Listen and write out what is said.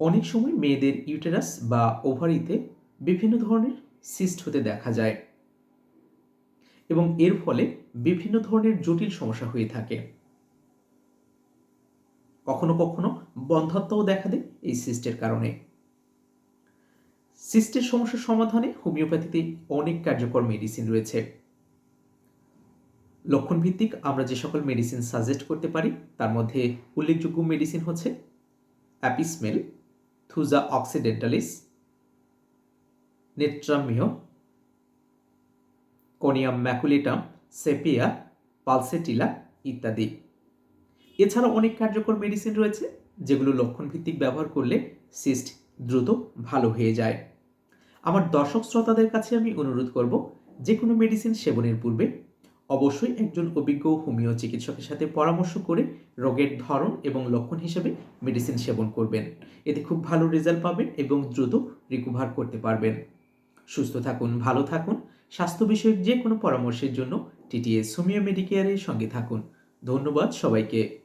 অনেক সময় মেয়েদের ইউটেরাস বা ওভারিতে বিভিন্ন ধরনের সিস্ট হতে দেখা যায় এবং এর ফলে বিভিন্ন ধরনের জটিল সমস্যা হয়ে থাকে। কখনো কখনো বন্ধত্বও দেখা দেয় এই সিস্টের কারণে। সিস্টের সমস্যার সমাধানে হোমিওপ্যাথিতে অনেক কার্যকর মেডিসিন রয়েছে। লক্ষণ ভিত্তিক আমরা যে সকল মেডিসিন সাজেস্ট করতে পারি, তার মধ্যে উল্লেখযোগ্য মেডিসিন হচ্ছে অ্যাপিসমেল থুজা অক্সিডেন্টালিস নেট্রামিও কোনিয়াম ম্যাকুলেটাম সেপিয়া পালসেটিলা ইত্যাদি। এছাড়া অনেক কার্যকর মেডিসিন রয়েছে, যেগুলো লক্ষণ ভিত্তিক ব্যবহার করলে সিস্ট দ্রুত ভালো হয়ে যায়। আমার দর্শক শ্রোতাদের কাছে আমি অনুরোধ করব, যে কোনো মেডিসিন সেবনের পূর্বে অবশ্যই একজন অভিজ্ঞ হোমিও চিকিৎসকের সাথে পরামর্শ করে রোগের ধরন এবং লক্ষণ হিসেবে মেডিসিন সেবন করবেন। এতে খুব ভালো রেজাল্ট পাবেন এবং দ্রুত রিকভার করতে পারবেন। সুস্থ থাকুন, ভালো থাকুন। স্বাস্থ্য বিষয়ক যে কোনো পরামর্শের জন্য টিটিএস হোমিও মেডিকেয়ারের সঙ্গে থাকুন। ধন্যবাদ সবাইকে।